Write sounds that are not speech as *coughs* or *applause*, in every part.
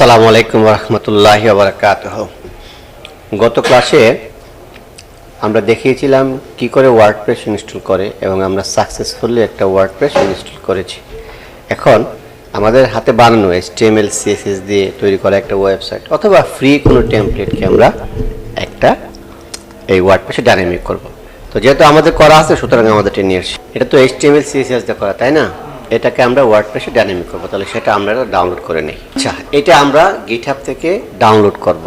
সালামু আলাইকুম রহমতুল্লাহ বারকাত গত ক্লাসে আমরা দেখিয়েছিলাম কি করে ওয়ার্ডপ্রেস ইনস্টল করে এবং আমরা সাকসেসফুলি একটা ওয়ার্ডপ্রেস ইনস্টল করেছি। এখন আমাদের হাতে বানানো এসটিএমএল সিএসএস দিয়ে তৈরি করা একটা ওয়েবসাইট অথবা ফ্রি কোনো টেমপ্লেটকে আমরা একটা এই ওয়ার্ডপ্রেসে ডাইনামিক করব। তো যেহেতু আমাদের করা আছে, সুতরাং আমাদের আসছে। এটা তো এইচটিএমএল সিএসএস দিয়ে করা, তাই না? এটাকে আমরা ওয়ার্ডপ্রেসে ডাইনামিক করব। তাহলে সেটা আমরা ডাউনলোড করে নিই। আচ্ছা এটা আমরা গিটহাব থেকে ডাউনলোড করব।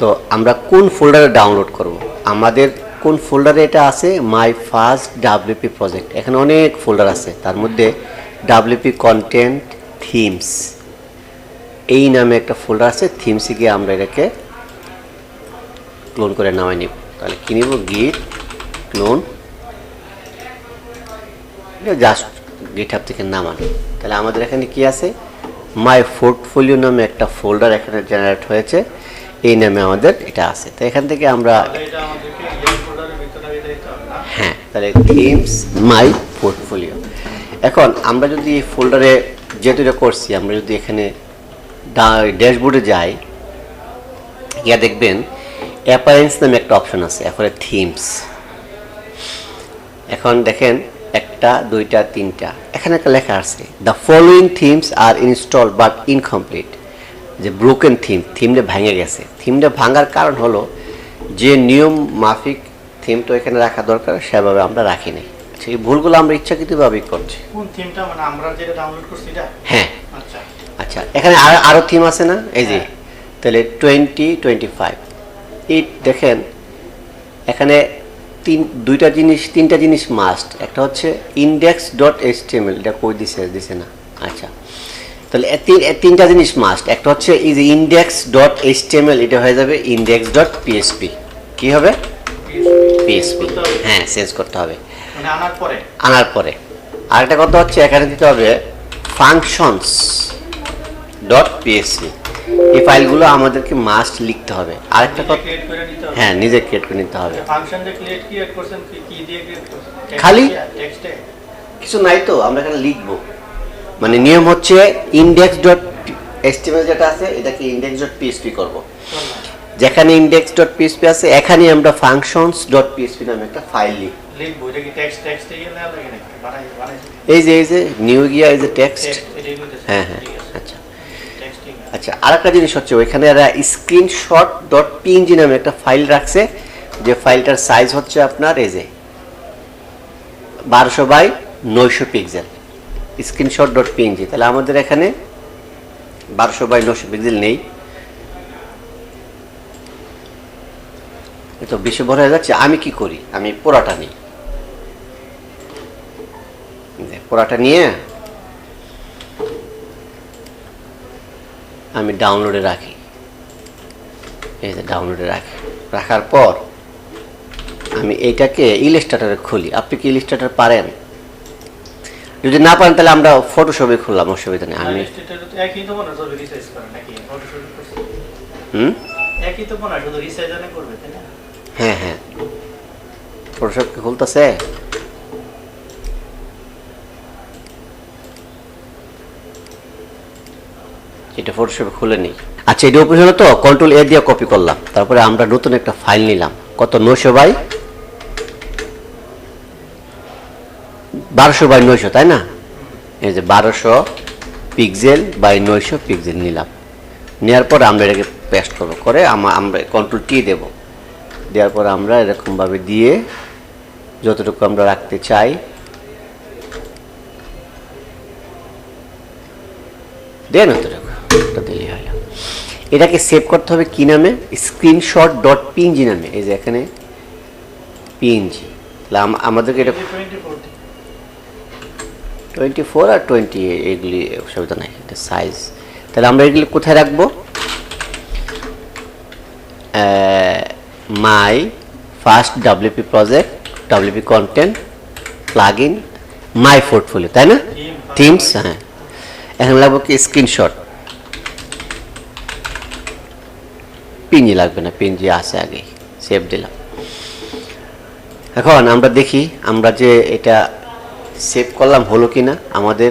তো আমরা কোন ফোল্ডারে ডাউনলোড করব? আমাদের কোন ফোল্ডারে এটা আছে? মাই ফার্স্ট ডাব্লিউপি প্রজেক্ট এখানে অনেক ফোল্ডার আছে। তার মধ্যে ডাব্লিউপি কন্টেন্ট থিমস এই নামে একটা ফোল্ডার আছে। থিমসে গিয়ে আমরা এটাকে ক্লোন করে নামাই নিব। তাহলে কি নিব? গিট ক্লোন জাস্ট গিটহাব থেকে নামানো। তাহলে আমাদের এখানে কি আছে? মাই পোর্টফোলিও নামে একটা ফোল্ডার এখানে জেনারেট হয়েছে। এই নামে আমাদের এটা আছে। তো এখান থেকে আমরা হ্যাঁ তাহলে থিমস মাই পোর্টফোলিও এখন আমরা যদি এই ফোল্ডারে যেহেতু এটা করছি আমরা যদি এখানে ড্যাশবোর্ডে যাই ইয়া দেখবেন অ্যাপারেন্স নামে একটা অপশন আছে এখন থিমস এখন দেখেন একটা দুইটা তিনটা। এখানে একটা লেখা আছে the following themes are install but incomplete যে ব্রোকেন থিম থিমটা ভেঙে গেছে। থিমটা ভাঙার কারণ হলো যে নিয়ম মাফিক থিমটা এখানে রাখা দরকার সেভাবে আমরা রাখিনি আচ্ছা এই ভুলগুলো আমরা ইচ্ছাকৃতভাবেই করছি। কোন থিমটা মানে আমরা যেটা ডাউনলোড করছি এটা? হ্যাঁ। আচ্ছা। আচ্ছা এখানে আর আরও থিম আছে না? এই যে তাহলে টোয়েন্টি টোয়েন্টি ফাইভ এই দেখেন এখানে তিন দুইটা জিনিস তিনটা জিনিস মাস্ট একটা হচ্ছে ইন্ডেক্স ডট এইচ এটা কই দিছে দিছে না। আচ্ছা। তাহলে তিনটা জিনিস মাস্ট একটা হচ্ছে এই যে ইন্ডেক্স ডট এইচ এটা হয়ে যাবে ইন্ডেক্স ডট পিএসপি কি হবে? পিএসপি হ্যাঁ চেঞ্জ করতে হবে। মানে আনার পরে। আনার পরে। আরেকটা কথা হচ্ছে এখানে দিতে হবে ফাংশনস ডট পিএসপি এই ফাইলগুলো আমাদেরকে মাস্ট লিখতে হবে। আরেকটা কথা হ্যাঁ নিজে ক্রিয়েট করে নিতে হবে। খালি? টেক্সটে কিছু নাই তো আমরা এখানে লিখব। মানে নিয়ম হচ্ছে ইন্ডেক্স ডট এস্টিমেল যেটা আছে এটাকে ইন্ডেক্স ডট পিএসপি করব যেখানে ইন্ডেক্স ডট পিএসপি আছে এখানে আমরা ফাংশনস ডট পিএসপি নামে একটা ফাইল লিখ লিখব এই যে এই যে নিউ গিয়া এই যে টেক্সট হ্যাঁ হ্যাঁ। আচ্ছা আচ্ছা আরেকটা জিনিস হচ্ছে ওইখানে এরা স্ক্রিনশট ডট পিএনজি নামে একটা ফাইল রাখছে, যে ফাইলটার সাইজ হচ্ছে আপনার এই যে বারোশো বাই নয়শো পিক্সেল স্ক্রিনশট ডট পিএনজি তাহলে আমাদের এখানে বারোশো বাই নয়শো পিক্সেল নেই। তো বেশি বড় হয়ে যাচ্ছে, আমি কি করি? আমি পোড়াটা নিই। পোড়াটা নিয়ে আমি ডাউনলোডে রাখি। এই যে ডাউনলোডে রাখি। রাখার পর আমি এইটাকে ইলিস্ট্রেটারে খুলি। আপনি কি ইলিস্ট্রেটার পারেন? যদি না পারেন তাহলে আমরা ফটোশপে খুললাম অসুবিধা নেই। আমি ফটোশপ হুম? হয় হ্যাঁ হ্যাঁ। ফটোশপকে খুলতেছে? এটা ফটোশপে খুলে নিই। আচ্ছা এটা উপরে তো কন্ট্রোল এ দিয়ে কপি করলাম। তারপরে আমরা নতুন একটা ফাইল নিলাম। কত? নশো বাই? বারোশো বাই নয়শো, তাই না? এই যে বারোশো পিক্সেল বাই নয়শো পিক্সেল নিলাম। নেওয়ার পর আমরা এটাকে পেস্ট করব। করে আমা- আমরা কন্ট্রোল টি দেবো। দেওয়ার পর আমরা এরকমভাবে দিয়ে যতটুকু আমরা রাখতে চাই, দেন অতটুকু। ওটা দিলেই হয়। এটাকে সেভ করতে হবে কি নামে? স্ক্রিনশট ডট পিএনজি নামে। এই যে এখানে পিএনজি তাহলে আম- আমাদেরকে এটা টোয়েন্টি ফোর আর টোয়েন্টি এগুলি অসুবিধা নাই। এটা সাইজ তাহলে আমরা এগুলি কোথায় রাখব? My first WP project WP content plugin my portfolio তাই না? টিমস হ্যাঁ। এখন লাগবো কি স্ক্রিনশট পিনজি লাগবে না, পিনজি আছে আগে সেভ দিলাম। এখন আমরা দেখি, আমরা যে এটা সেভ করলাম হলো কি না আমাদের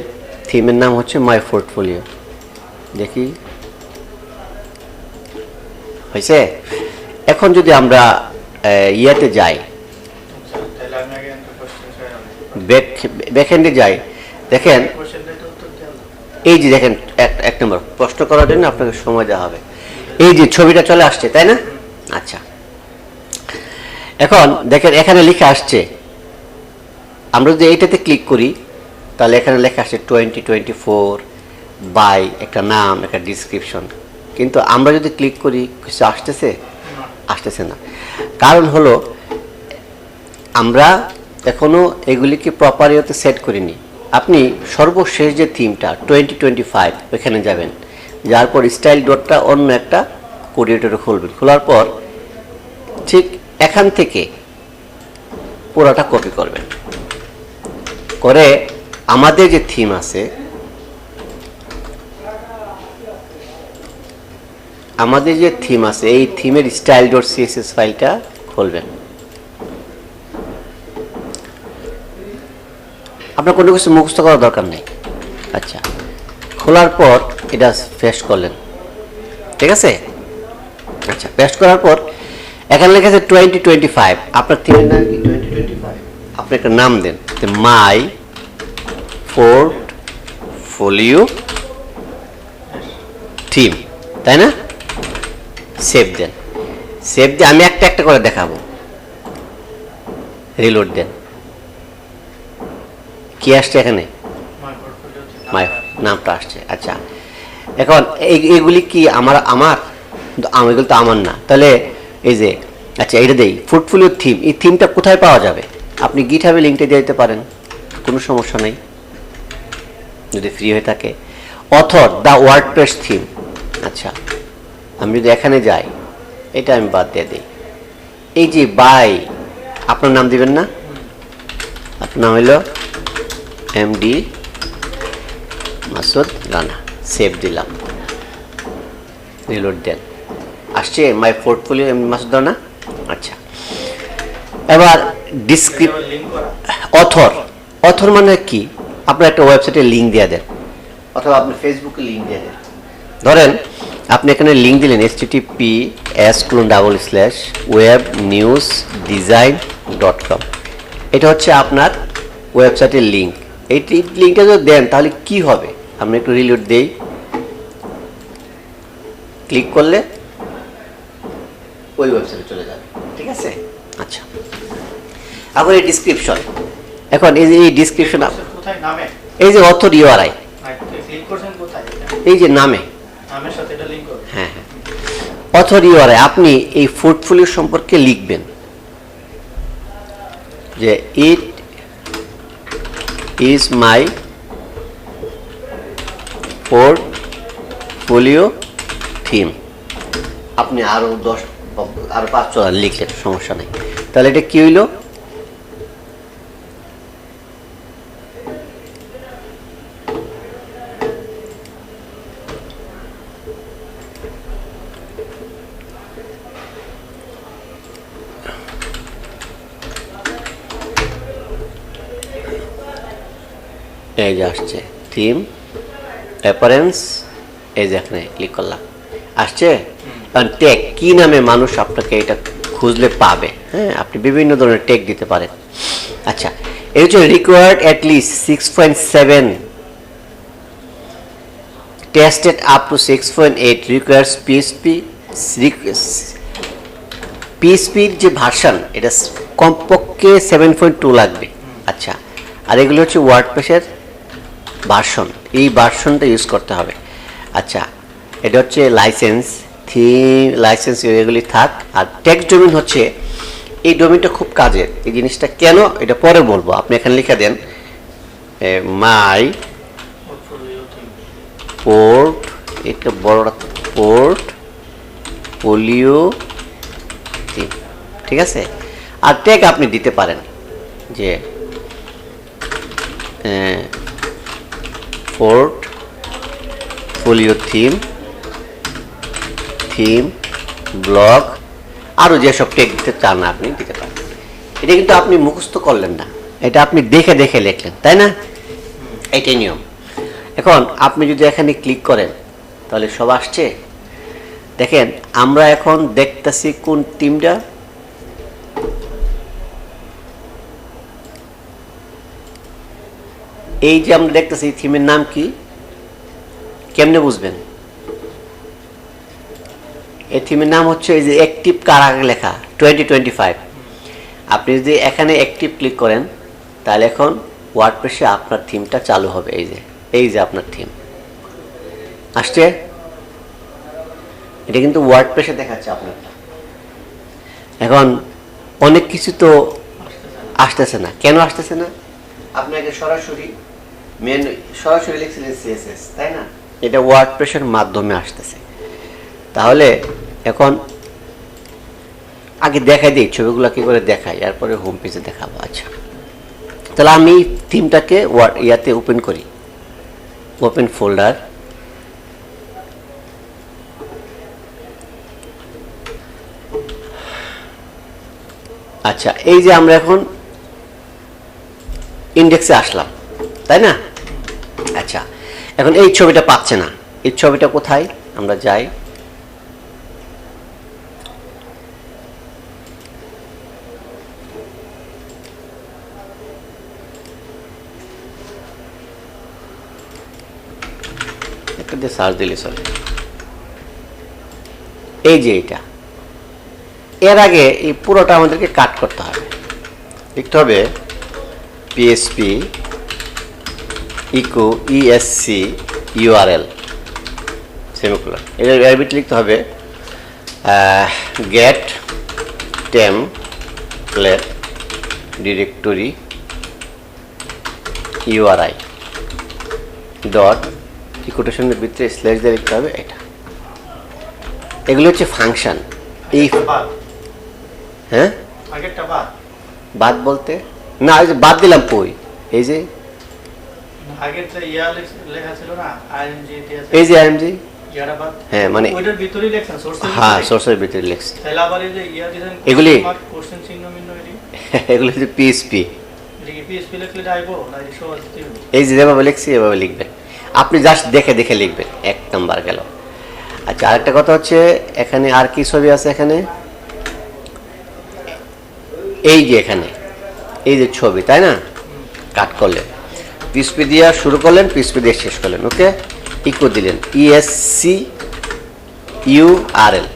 থিমের নাম হচ্ছে মাই পোর্টফোলিও দেখি। হয়েছে? এখন যদি আমরা ইয়াতে যাই ব্যাকহ্যান্ডে যাই, দেখেন, এই যে দেখেন, এক নম্বর প্রশ্ন করার জন্য আপনাকে সময় দেওয়া হবে। এই যে ছবিটা চলে আসছে, তাই না? আচ্ছা। এখন দেখেন, এখানে লিখে আসছে, আমরা যদি এইটাতে ক্লিক করি, তাহলে এখানে লেখা আসছে টোয়েন্টি টোয়েন্টি ফোর বাই একটা নাম, একটা ডিসক্রিপশন কিন্তু আমরা যদি ক্লিক করি, কিছু আসতেছে? আসতেছে না। কারণ হলো, আমরা এখনও এগুলিকে প্রপার ইয়েতে সেট করিনি। আপনি সর্বশেষ যে থিমটা টোয়েন্টি টোয়েন্টি ফাইভ ওইখানে যাবেন। যার পর স্টাইল ডটটা অন্য একটা কোডিয়েটরে খুলবেন। খোলার পর ঠিক এখান থেকে পুরোটা কপি করবেন। করে আমাদের যে থিম আছে, আমাদের যে থিম আছে, এই থিমের স্টাইল ডট সিএসএস ফাইলটা খুলবেন। আপনার কোনো কিছু মুখস্থ করার দরকার নেই। আচ্ছা খোলার পর এটা পেস্ট করলেন। ঠিক আছে? আচ্ছা পেস্ট করার পর এখানে লেখা আছে টোয়েন্টি টোয়েন্টি ফাইভ আপনার থিমের নাম কি? টোয়েন্টি টোয়েন্টি ফাইভ আপনি একটা নাম দেন। মাই ফোর্ট ফোলিও থিম তাই না? সেভ দেন। সেভ দিয়ে আমি একটা একটা করে দেখাবো। রিলোড দেন। কি আসছে এখানে? মাই নামটা আসছে। আচ্ছা। এখন এগুলি কি আমার আমার? এগুলো তো আমার না। তাহলে এই যে আচ্ছা এটা দেই। ফুটফুলিও থিম এই থিমটা কোথায় পাওয়া যাবে? আপনি গিট গিটহাবে লিঙ্কটা দিয়ে দিতে পারেন। কোনো সমস্যা নেই। যদি ফ্রি হয়ে থাকে। Author the WordPress theme আচ্ছা আমি যদি এখানে যাই, এটা আমি বাদ দিয়ে দিই। এই যে বাই আপনার নাম দিবেন না? আপনার নাম হইল M D Masud Rana save দিলাম। রিলোড দেন। আসছে my portfolio M Masud Rana আচ্ছা। এবার ডিসক্রিপ অথর অথর মানে কি? আপনার একটা ওয়েবসাইটে লিঙ্ক দিয়ে দেন। অথবা আপনি ফেসবুকে লিঙ্ক দিয়ে দেন। ধরেন, আপনি এখানে লিঙ্ক দিলেন S TP S colon double slash web news design dot com এটা হচ্ছে আপনার ওয়েবসাইটের লিঙ্ক এই লিঙ্কটা যদি দেন, তাহলে কি হবে? আমি একটু রিলোড দেই। ক্লিক করলে ওই ওয়েবসাইটে চলে যাবে। ঠিক আছে? আচ্ছা। এখন এই ডিসক্রিপশন এখন এই যে এই ডিসক্রিপশন কোথায়? নামে? এই যে অথর ইউআরআই ক্লিক করছেন কোথায়? এই যে নামে। নামের সাথে এটা লিঙ্ক করবে হ্যাঁ হ্যাঁ। অথর ইউআরআই আপনি এই পোর্টফোলিও সম্পর্কে লিখবেন। যে it is my portfolio theme আপনি আরও দশ, আরও পাঁচ ছয় লিখলেন সমস্যা নেই। তাহলে এটা কি হইল? এই যে আসছে। থিম অ্যাপারেন্স এই যে এখানে ক্লিক করলাম। আসছে? টেক কি নামে মানুষ আপনাকে এটা খুঁজলে পাবে? হ্যাঁ আপনি বিভিন্ন ধরনের টেক দিতে পারেন। আচ্ছা এই হচ্ছে required at least six point seven tested up to six point eight requires PSP পিএসপির যে ভার্সান এটা কমপক্ষে সেভেন পয়েন্ট টু লাগবে। আচ্ছা আর এগুলো হচ্ছে ওয়ার্ডপ্রেসের ভার্সন এই ভার্সনটা ইউজ করতে হবে। আচ্ছা এটা হচ্ছে লাইসেন্স থিম লাইসেন্স এগুলি থাক। আর টেক্সট ডোমিন হচ্ছে, এই ডোমিনটা খুব কাজের। এই জিনিসটা কেন? এটা পরে বলব। আপনি এখানে লিখে দেন মাই পোর্ট একটা বড় পোর্ট পোলিও ঠিক আছে? আর ট্যাগ আপনি দিতে পারেন, যে portfolio theme theme blog আরও যেসব ট্যাগ দিতে চান আপনি দিতে পারেন। এটা কিন্তু আপনি মুখস্থ করলেন না। এটা আপনি দেখে দেখে লিখলেন, তাই না? এটাই নিয়ম। এখন আপনি যদি এখানে ক্লিক করেন, তাহলে সব আসছে। দেখেন, আমরা এখন দেখতেছি কোন টিমটা এই যে আমরা দেখতেছি থিমের নাম কি? কেমনে বুঝবেন? এই থিমের নাম হচ্ছে এই যে অ্যাক্টিভ কার আগে লেখা টোয়েন্টি টোয়েন্টি ফাইভ আপনি যদি এখানে অ্যাক্টিভ ক্লিক করেন, তাহলে এখন ওয়ার্ডপ্রেসে আপনার থিমটা চালু হবে, এই যে এই যে আপনার থিম আসছে? এটা কিন্তু ওয়ার্ডপ্রেসে দেখাচ্ছে আপনারটা এখন অনেক কিছু তো আসতেছে না। কেন আসতেছে না? আপনাকে সরাসরি মেন সরাসরি লিখছিলেন সিএসএস তাই না? এটা ওয়ার্ড ওয়ার্ডপ্রেসের মাধ্যমে আসতেছে। তাহলে এখন আগে দেখাই দিই, ছবিগুলো কি করে দেখাই, এরপরে হোম পেজে দেখাবো আচ্ছা। তাহলে আমি থিমটাকে ইয়াতে ওপেন করি। ওপেন ফোল্ডার আচ্ছা এই যে আমরা এখন ইন্ডেক্সে আসলাম, তাই না? আচ্ছা এখন এই ছবিটা পাচ্ছে না। এই ছবিটা কোথায়? আমরা যাই। একটা দিয়ে সার্চ দিলে চলে এই যে এটা এর আগে এই পুরোটা আমাদেরকে কাট করতে হবে। লিখতে হবে PSP echo ESC URL semicolon এর এর লিখতে হবে গেট টেম প্লেট ডিরেক্টরি ইউআরআই ইকুটেশনের ভিতরে স্ল্যাশ দিয়ে লিখতে হবে এটা। এগুলো হচ্ছে ফাংশন এই হ্যাঁ? বাদ। বাদ বলতে? না ওই যে বাদ দিলাম কই? এই যে? আগেরটা লেখা ছিল না আইএনজি এই যে আইএমজি হ্যাঁ, মানে- হ্যাঁ সোর্সের ভিতরে লিখছি এই এগুলি? *laughs* এগুলো হচ্ছে পিএসপি? এই যে যেভাবে লিখছি এভাবে লিখবেন। আপনি জাস্ট দেখে দেখে লিখবেন এক নাম্বার গেল। আচ্ছা আরেকটা কথা হচ্ছে এখানে আর কি ছবি আছে এখানে? এই যে এখানে এই যে ছবি তাই না? কাট করলেন। পিসপি দিয়ে শুরু করলেন পিসপি দিয়ে শেষ করলেন ওকে? ইকো দিলেন ইএসসি ইউ আর এল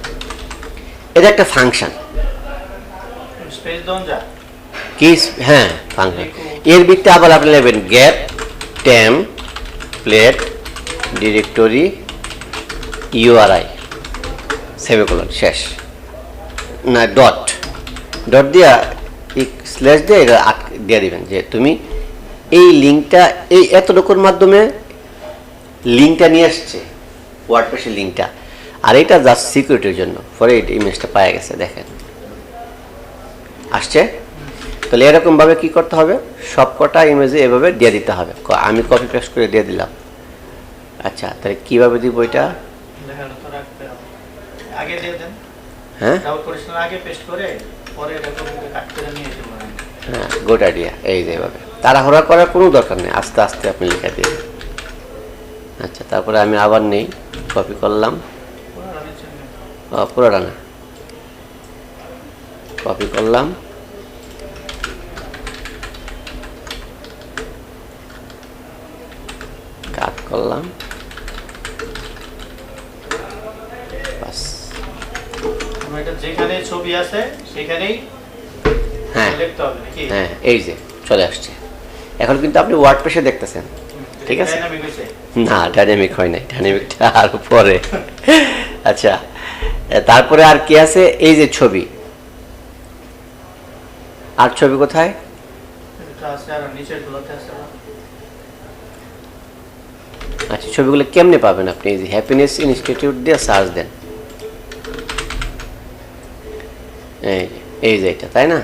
এটা একটা ফাংশন কি হ্যাঁ ফাংশন এর ভিত্তি আবার আপনি নেবেন get template directory URI semicolon শেষ। না ডট ডট দিয়া স্ল্যাশ দিয়ে এটা আটকে দিয়ে দিবেন যে তুমি এই লিঙ্কটা এই এতটুকুর মাধ্যমে লিঙ্কটা নিয়ে আসছে ওয়ার্ডপ্রেসের লিঙ্কটা আর এটা জাস্ট সিকিউরিটির জন্য, পরে এই ইমেজটা পাওয়া গেছে, দেখেন। আসছে? তাহলে এরকমভাবে কি করতে হবে? সবকটা ইমেজে এভাবে দিয়ে দিতে হবে। আমি কপি পেস্ট করে দিয়ে দিলাম। আচ্ছা তাহলে কীভাবে দিব এটা? হ্যাঁ? হ্যাঁ গুড আইডিয়া এই যে এভাবে। তাড়াহুড়া করার কোনো দরকার নেই আস্তে আস্তে আপনি লিখে দিয়ে দিন। আচ্ছা তারপরে আমি আবার নেই কপি করলাম। পুরো পুরোটা না কপি করলাম কাট করলাম। বাস। যেখানে ছবি আছে সেখানেই হ্যাঁ। হ্যাঁ এই যে চলে আসছে। এখন কিন্তু আপনি ওয়ার্ড পেশে দেখতেছেন। ঠিক আছে। না ডাইনামিক হয় নাই। ডাইনামিকটা আর পরে। আচ্ছা তারপরে আর কি আছে? এই যে ছবি। আর ছবি কোথায় এটা আছে আর নিচের গুলোতে আছে আবার। আচ্ছা ছবিগুলো কেমনে পাবেন আপনি? এই যে হ্যাপিনেস ইনস্টিটিউট দিয়ে সার্চ দেন। এই যে, এই যে এটা তাই না?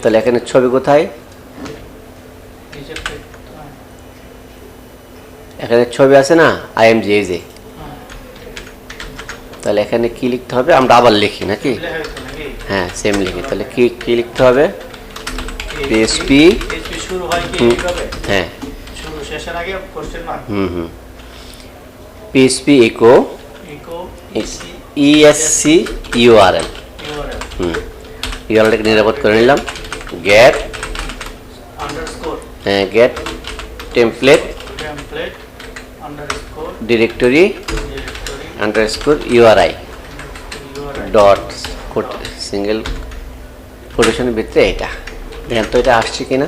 তাহলে এখানে ছবি কোথায়? এখানে ছবি আছে না? আইএমজি এই যে। তাহলে এখানে কি লিখতে হবে? আমরা আবার লিখি নাকি? হ্যাঁ সেম লিখি। তাহলে কি কি লিখতে হবে? শুরু হয়। শেষের আগে question mark hmm hmm. PSP echo echo ESC URL URL hmm. ইউআরএলটাকে নিরাপদ করে নিলাম। Get underscore get template template underscore directory underscore URI dot single কোটেশনের ভিতরে এটা। দেখেন তো এটা আসছে কিনা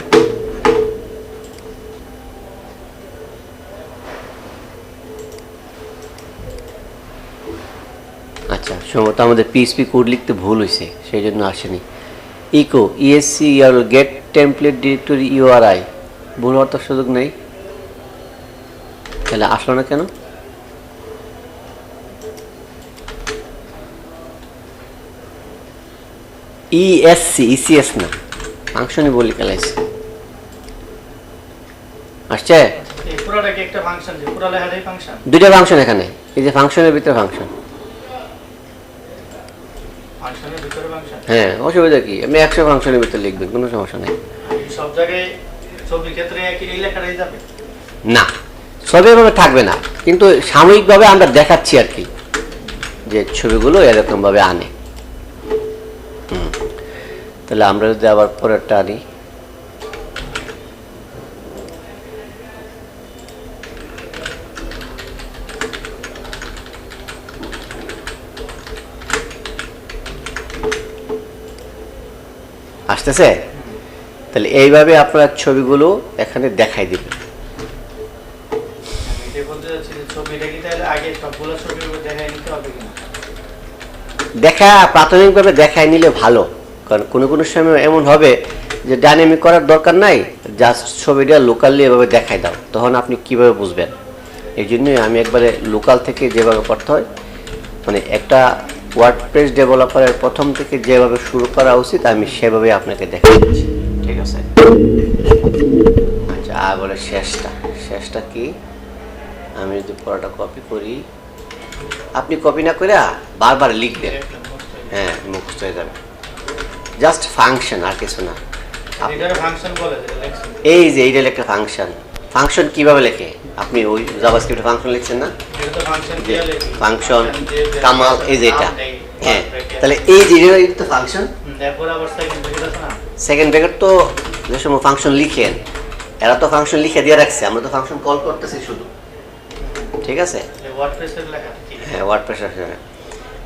আচ্ছা সম্ভবত আমাদের পিএসপি কোড লিখতে ভুল হয়েছে সেই জন্য আসেনি। Echo ESC URL get template directory URI ভুল হওয়ার তো সুযোগ নেই। তাহলে আসলো না কেন? ইএসসি ইসিএস না ফাংশনই বলি খেলাইছে আসছে? দুইটা ফাংশন এখানে এই যে ফাংশনের ভিতরে ফাংশন হ্যাঁ অসুবিধা কি? আপনি একশো ফাংশনের ভিতরে লিখবেন কোনো সমস্যা নেই। সব জায়গায় ছবির ক্ষেত্রে একই লেখাটাই যাবে? না সবইভাবে থাকবে না। কিন্তু সাময়িকভাবে আমরা দেখাচ্ছি আর কি যে ছবিগুলো এরকমভাবে আনে। হুম। তাহলে আমরা যদি আবার পরেরটা আনি। আসতেছে? তাহলে এইভাবে আপনার ছবিগুলো এখানে দেখাই দিবেন। দেখা প্রাথমিকভাবে দেখায় নিলে ভালো। কারণ কোনো কোনো সময় এমন হবে যে ডাইনামিক করার দরকার নাই জাস্ট ছবিটা লোকালি এভাবে দেখাই দাও। তখন আপনি কীভাবে বুঝবেন? এই জন্যই আমি একবারে লোকাল থেকে যেভাবে করতে হয় মানে একটা ওয়ার্ডপ্রেস ডেভেলপারের প্রথম থেকে যেভাবে শুরু করা উচিত আমি সেভাবে আপনাকে দেখাই দিচ্ছি। ঠিক আছে? আচ্ছা আর বলে শেষটা। শেষটা কি? আমি যদি পড়াটা কপি করি। আপনি কপি না করে বারবার লিখবেন। হয়ে। হ্যাঁ মুখস্থ হয়ে যাবে। জাস্ট ফাংশন আর কিছু না। এই যে এইটা একটা ফাংশন ফাংশন কীভাবে লেখে? আপনি ওই জাভাস্ক্রিপ্টে ফাংশন লিখছেন না? ফাংশন কামাল এই যে এটা। হ্যাঁ তাহলে এই যে এটা- তো ফাংশন সেকেন্ড ব্র্যাকেট তো যে সময় ফাংশন লিখেন এরা তো ফাংশন লিখে দিয়ে রাখছে আমরা তো ফাংশন কল করতেছি শুধু। ঠিক আছে? হ্যাঁ ওয়ার্ড প্রেসার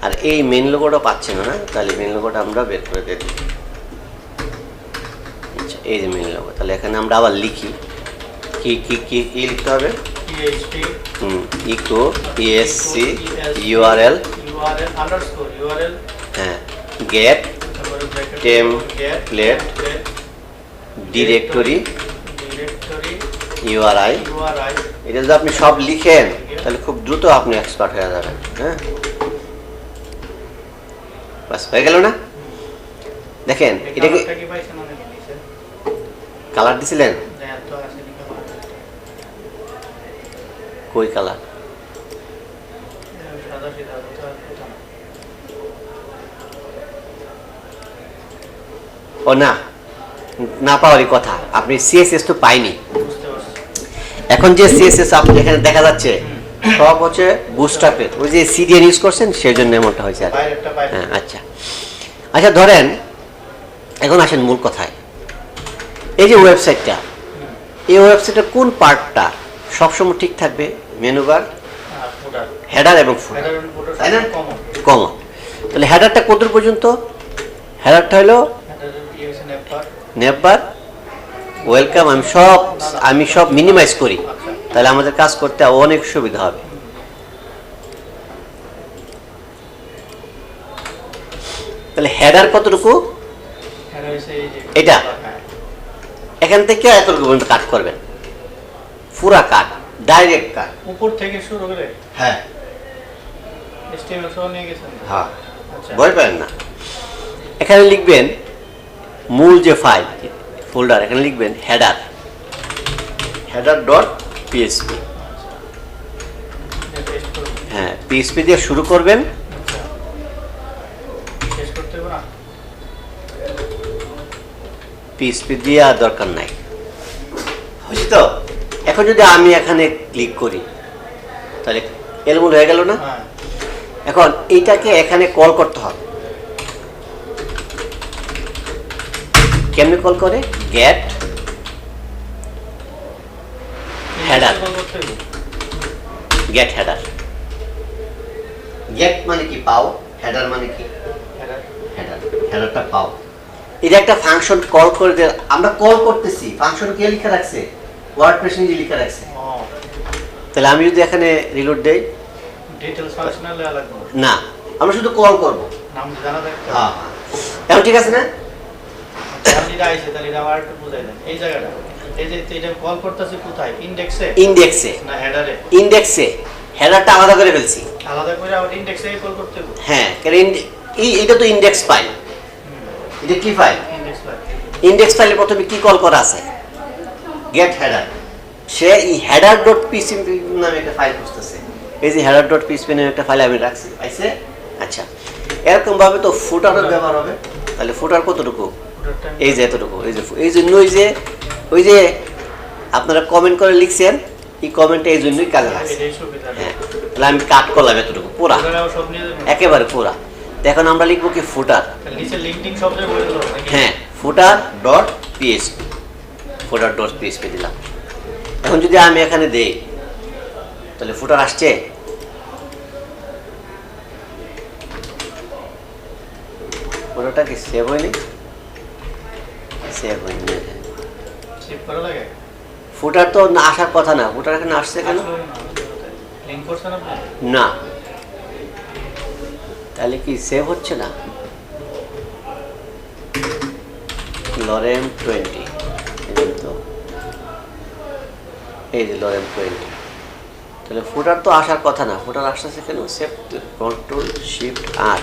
আর এই মেন লোগোটা পাচ্ছেন না না তাহলে মেন লোগোটা আমরা বের করে দিয়ে দিই। আচ্ছা এই যে মেন লোগো তাহলে এখানে আমরা আবার লিখি। কি কি কি কি লিখতে হবে? হুম ইকো ইএসসি ইউআরএল হ্যাঁ গেট তারপরে ব্র্যাকেট ডিরেক্টরি ইউআরআই এটা যদি আপনি সব লিখেন তাহলে খুব দ্রুত আপনি এক্সপার্ট হয়ে যাবেন হ্যাঁ? বাস হয়ে গেল না? দেখেন এটা কি কালার দিছিলেন দেখ তো আছে নি কালার কই কালার। ও না না পাওয়ারই কথা। আপনি সিএসএস তো পাইনি। এখন যে সিএসএস আপনি এখানে দেখা যাচ্ছে সব হচ্ছে বুস্টাপের ওই যে সিডিএন ইউজ করছেন সেই জন্য এমনটা হয়েছে আর হ্যাঁ আচ্ছা। আচ্ছা ধরেন এখন আসেন মূল কথায়। এই যে ওয়েবসাইটটা এই ওয়েবসাইটের কোন পার্টটা সবসময় ঠিক থাকবে মেনু বার হেডার এবং এন্ড ফুটার তাই না? কমন তাহলে হেডারটা কত পর্যন্ত? হেডারটা হলো নেপার ওয়েলকাম আমি সব আমি সব মিনিমাইজ করি। আচ্ছা। তাহলে আমাদের কাজ করতে অনেক সুবিধা হবে। তাহলে হেডার কতটুকু? এটা? হ্যাঁ। এখান থেকে এতটুকু পর্যন্ত কাট করবেন। পুরা কাট ডাইরেক্ট কাট উপর থেকে শুরু করে হ্যাঁ। এসটিএমএল সহ নিয়ে গেছেন? হ্যাঁ। আচ্ছা। ভয় পাবেন না। এখানে লিখবেন মূল যে ফাইল ফোল্ডার এখানে লিখবেন হেডার হেডার ডট পিএসপি হ্যাঁ পিএসপি দিয়ে শুরু করবেন। আচ্ছা। পিএসপি দিয়ে আর দরকার নাই। এখন যদি আমি এখানে ক্লিক করি তাহলে এলমুল হয়ে গেল না? হ্যাঁ। এখন এইটাকে এখানে কল করতে হবে। কেমনে কল করে? গেট হবে। গেট হেডার গেট মানে কি? পাও। হেডার মানে কি। হেডার হেডারটা পাও। এটা একটা ফাংশন কল করে আমরা কল করতেছি। ফাংশন কে লিখে রাখছে? ওয়ার্ড নিজে লিখে রাখছে। তাহলে আমি যদি এখানে রিলোড দেই। না আমরা শুধু কল করব। হ্যাঁ এখন ঠিক আছে না? ইন্ডেক্সে ইন্ডেক্সে না হেডারে ইন্ডেক্সে হেডারটা আলাদা করে ফেলছি। আলাদা করে আবার ইন্ডেক্সে কল করতে হবে। হ্যাঁ কারণ এটা তো ইন্ডেক্স ফাইল এটা কি ফাইল ইন্ডেক্স ফাইল ইন্ডেক্স ফাইলে প্রথমে কি কল করা আছে? গেট হেডার সে এই হেডার ডট পিসিপি নামে একটা ফাইল খুঁজতেছে। এই যে হেডার ডট পিসিপি নামে একটা ফাইল আমি রাখছি পাইছে? আচ্ছা এরকম ভাবে তো ফুটারও ব্যবহার হবে। তাহলে ফুটার কতটুকু? এই যে এতটুকু এই যে এই জন্য ওই যে ওই যে আপনারা কমেন্ট করে লিখছেন এই কমেন্টটা এই জন্যই কাজে লাগছে। হ্যাঁ তাহলে আমি কাট করলাম এতটুকু পুরা। একেবারে পুরা। এখন আমরা লিখব কি ফুটার হ্যাঁ footer dot PSP footer dot PSP দিলাম। এখন যদি আমি এখানে দেই তাহলে ফুটার আসছে? ফুটারটা কি সেভ হয়নি? সেভ হয়নি। ফুটার তো না আসার কথা না। ফুটার এখানে আসছে কেন? না। তাহলে কি সেভ হচ্ছে না? লরেম টোয়েন্টি তো এই যে লরেম টোয়েন্টি তাহলে ফুটার তো আসার কথা না। ফুটার আসতেছে কেন? সেভ কন্ট্রোল শিফট আর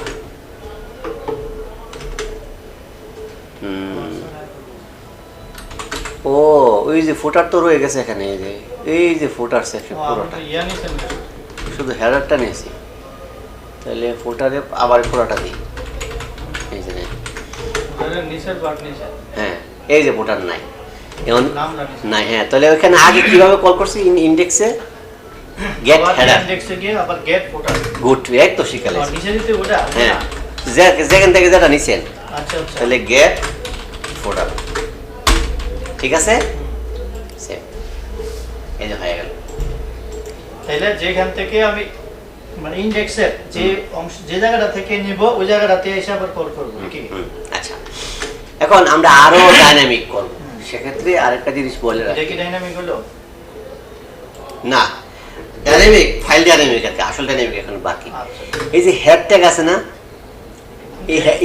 ও ওই যে ফুটার তো রয়ে গেছে এখানে এই যে। এই যে ফুটার সেকশন পুরোটা। শুধু হেডারটা নিয়েছি। তাহলে ফুটারে আবার পুরোটা দিই। এই যে। হ্যাঁ এই যে ফুটার নাই। এখন না হ্যাঁ তাহলে ওখানে আগে কীভাবে কল করছি ইন্ডেক্সে গেট হেডার গিয়ে আবার get footer। গুড এক তো শিখালে নিচে দিতে ওটা? হ্যাঁ যেখান থেকে যেটা নিছেন। আচ্ছা, আচ্ছা। তাহলে গেট ফুটার ঠিক আছে? সেম এই যে হয়ে গেল। তাইলে যেখান থেকে আমি মানে ইন্ডেক্সের যে অংশ যে জায়গাটা থেকে নিব ওই জায়গাটাতে এসে আবার কল করব কি আচ্ছা। এখন আমরা আরও *coughs* ডাইনামিক করব। সেক্ষেত্রে আরেকটা জিনিস বলে এটা কি ডাইনামিক হলো? না ডাইনামিক ফাইল ডাইনামিক আছে আসল ডাইনামিক এখন বাকি। আচ্ছা। এই যে হেড ট্যাগ আছে না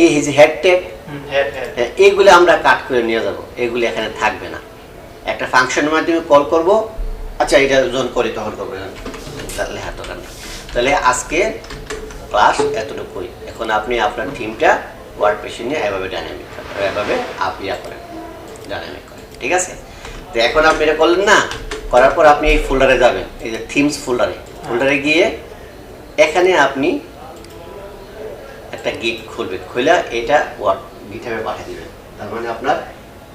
এই যে হেড ট্যাগ হুম, হ্যাঁ হ্যাঁ এইগুলো আমরা কাট করে নিয়ে যাব এগুলি এখানে থাকবে না। একটা ফাংশনের মাধ্যমে কল করব আচ্ছা এটা যখন করি তখন করব লেখার দরকার নেই তাহলে আজকে ক্লাস এতটুকুই। এখন আপনি আপনার টিমটা ওয়ার্ড পেশে নিয়ে এভাবে ডাইনামিক এভাবে আপনি করেন ডাইনামিক ঠিক আছে? তো এখন আপনি এটা করলেন না করার পর আপনি এই ফোল্ডারে যাবেন এই যে থিমস ফোল্ডারে ফোল্ডারে গিয়ে এখানে আপনি একটা গিট খুলবেন খুলে এটা ওয়ার্ড গিটারে পাঠিয়ে দিবেন। তার মানে আপনার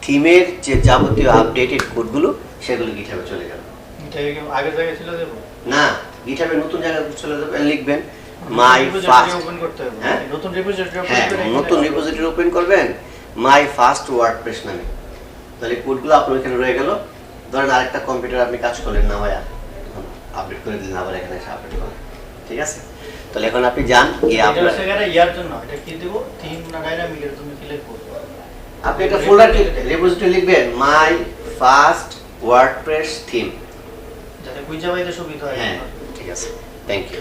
থিমের যে যাবতীয় আপডেটেড কোডগুলো সেগুলো গিটারে চলে যাবে। আগের জায়গায় ছিল না গিটারে নতুন জায়গায় চলে যাবে লিখবেন মাই ফার্স্ট ওপেন করতে হবে। হ্যাঁ? নতুন রিপোজিটরি ওপেন হ্যাঁ নতুন রিপোজিটরি ওপেন করবেন মাই ফার্স্ট ওয়ার্ডপ্রেস নামে। তাহলে কোডগুলো আপনার এখানে রয়ে গেল। ধরেন আরেকটা কম্পিউটার আপনি কাজ করলেন না হয় আপডেট করে দিলেন আবার এখানে এসে আপডেট করেন ঠিক আছে? তাহলে এখন আপনি যান আপনার ইয়ার জন্য এটা কি দিব? থিম না ডাইনামিক এটা তুমি কি লিখব? আপনি একটা ফোল্ডার রিপোজিটরি লিখবেন মাই ফার্স্ট ওয়ার্ডপ্রেস থিম যাতে বুঝা পাইতে সুবিধা হয়। হ্যাঁ ঠিক আছে। Thank you